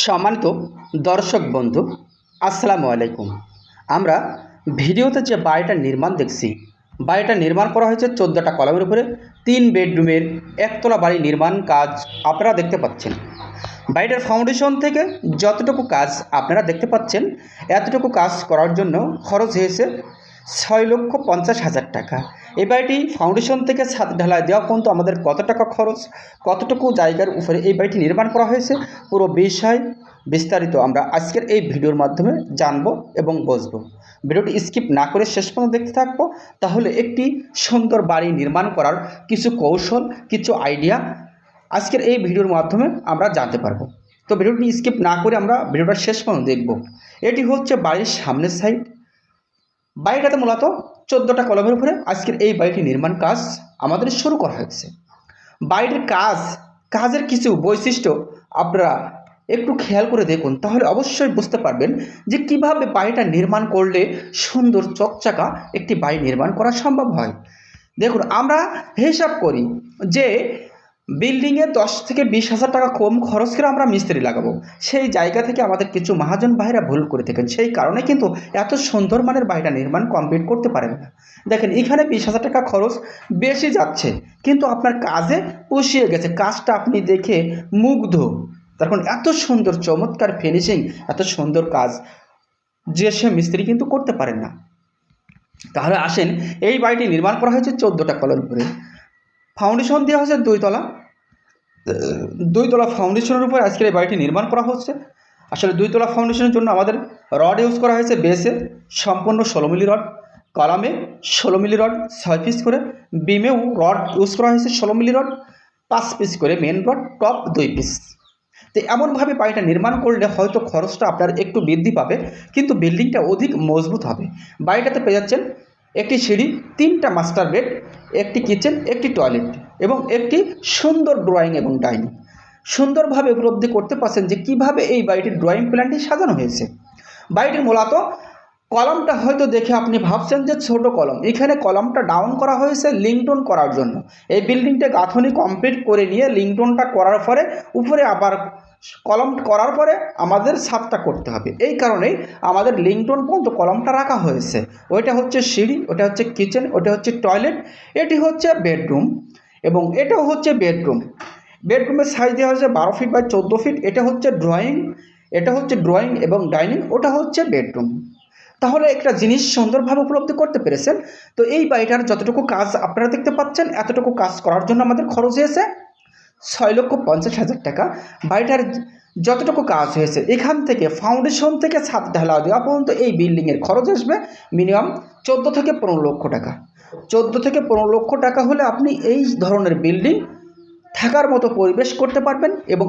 সম্মানিত দর্শক বন্ধু, আসসালামু আলাইকুম। আমরা ভিডিওতে যে বাড়িটার নির্মাণ দেখছি বাড়িটা নির্মাণ করা হয়েছে চোদ্দোটা কলমের উপরে, তিন বেডরুমের একতলা বাড়ি নির্মাণ কাজ আপনারা দেখতে পাচ্ছেন। বাড়িটার ফাউন্ডেশন থেকে যতটুকু কাজ আপনারা দেখতে পাচ্ছেন, এতটুকু কাজ করার জন্য খরচ হয়েছে ছয় লক্ষ পঞ্চাশ হাজার টাকা। এই বাড়িটি ফাউন্ডেশন থেকে ছাদ ঢালাই দেওয়া পর্যন্ত আমাদের কত টাকা খরচ, কতটুকু জায়গার উপরে এই বাড়িটি নির্মাণ করা হয়েছে, পুরো বিষয় বিস্তারিত আমরা আজকের এই ভিডিওর মাধ্যমে জানব এবং বুঝব। ভিডিওটি স্কিপ না করে শেষ পর্যন্ত দেখতে থাকব, তাহলে একটি সুন্দর বাড়ি নির্মাণ করার কিছু কৌশল, কিছু আইডিয়া আজকের এই ভিডিওর মাধ্যমে আমরা জানতে পারব। তো ভিডিওটি স্কিপ না করে আমরা ভিডিওটা শেষ পর্যন্ত দেখব। এটি হচ্ছে বাড়ির সামনের সাইড বাড়িটাতে মূলত চোদ্দোটা কলমের উপরে আজকের এই বাড়িটি নির্মাণ কাজ আমাদের শুরু করা হয়েছে। বাড়িটির কাজ, কাজের কিছু বৈশিষ্ট্য আপনারা একটু খেয়াল করে দেখুন, তাহলে অবশ্যই বুঝতে পারবেন যে কীভাবে বাড়িটা নির্মাণ করলে সুন্দর চকচাকা একটি বাড়ি নির্মাণ করা সম্ভব হয়। দেখুন, আমরা হিসাব করি যে বিল্ডিংয়ে দশ থেকে বিশ হাজার টাকা কম খরচ করে আমরা মিস্ত্রি লাগাবো। সেই জায়গা থেকে আমাদের কিছু মহাজন ভাইরা ভুল করে থাকেন। সেই কারণে কিন্তু এত সুন্দর মানের বাড়িটা নির্মাণ কমপ্লিট করতে পারেন না। দেখেন, এখানে বিশ হাজার টাকা খরচ বেশি যাচ্ছে, কিন্তু আপনার কাজে পুষিয়ে গেছে। কাজটা আপনি দেখে মুগ্ধ। তখন এত সুন্দর, চমৎকার ফিনিশিং এত সুন্দর কাজ যে সে মিস্ত্রি কিন্তু করতে পারেন না। তাহলে আসেন, এই বাড়িটি নির্মাণ করা হয়েছে চোদ্দোটা কলের করে ফাউন্ডেশন দেওয়া হয়েছে দুইতলা দুইতলা ফাউন্ডেশনের উপর আজকের এই বাড়িটি নির্মাণ করা হচ্ছে। আসলে দুইতলা ফাউন্ডেশনের জন্য আমাদের রড ইউজ করা হয়েছে বেসে সম্পূর্ণ ষোলো মিলি রড কলামে ষোলো মিলি রড ছয় পিস করে। বিমেও রড ইউজ করা হয়েছে ষোলো মিলি রড পাঁচ পিস করে মেন রড টপ দুই পিস তো এমনভাবে বাড়িটা নির্মাণ করলে হয়তো খরচটা আপনার একটু বৃদ্ধি পাবে, কিন্তু বিল্ডিংটা অধিক মজবুত হবে। বাড়িটাতে পেয়ে যাচ্ছেন একটি সিঁড়ি, তিনটা মাস্টার বেড একটি কিচেন একটি টয়লেট এবং একটি সুন্দর ড্রয়িং এবং ডাইনিং সুন্দরভাবে উপলব্ধি করতে পারছেন যে কীভাবে এই বাড়িটির ড্রয়িং প্ল্যানটি সাজানো হয়েছে। বাড়িটির মূলত কলমটা হয়তো দেখে আপনি ভাবছেন যে ছোট কলম। এখানে কলমটা ডাউন করা হয়েছে লিংটন করার জন্য। এই বিল্ডিংটা গাঁথনি কমপ্লিট করে নিয়ে লিংটনটা করার পরে, উপরে আবার কলম করার পরে আমাদের ছাদটা করতে হবে। এই কারণেই আমাদের লিংটন পর্যন্ত কলমটা রাখা হয়েছে। ওইটা হচ্ছে সিঁড়ি ওটা হচ্ছে কিচেন ওটা হচ্ছে টয়লেট এটি হচ্ছে বেডরুম এবং এটাও হচ্ছে বেডরুম বেডরুমের সাইজ দেওয়া হয়েছে বারো ফিট বাই চোদ্দ ফিট এটা হচ্ছে ড্রয়িং এটা হচ্ছে ড্রয়িং এবং ডাইনিং ওটা হচ্ছে বেডরুম তাহলে একটা জিনিস সুন্দরভাবে উপলব্ধি করতে পেরেছেন। তো এই বাড়িটার যতটুকু কাজ আপনারা দেখতে পাচ্ছেন, এতটুকু কাজ করার জন্য আমাদের খরচ হয়েছে ছয় লক্ষ পঞ্চাশ হাজার টাকা। বাড়িটার যতটুকু কাজ হয়েছে, এখান থেকে ফাউন্ডেশন থেকে ছাদ ঢালা দেওয়া পর্যন্ত এই বিল্ডিংয়ের খরচ আসবে মিনিমাম চোদ্দ থেকে পনেরো লক্ষ টাকা। চোদ্দ থেকে পনেরো লক্ষ টাকা হলে আপনি এই ধরনের বিল্ডিং থাকার মতো পরিবেশ করতে পারবেন এবং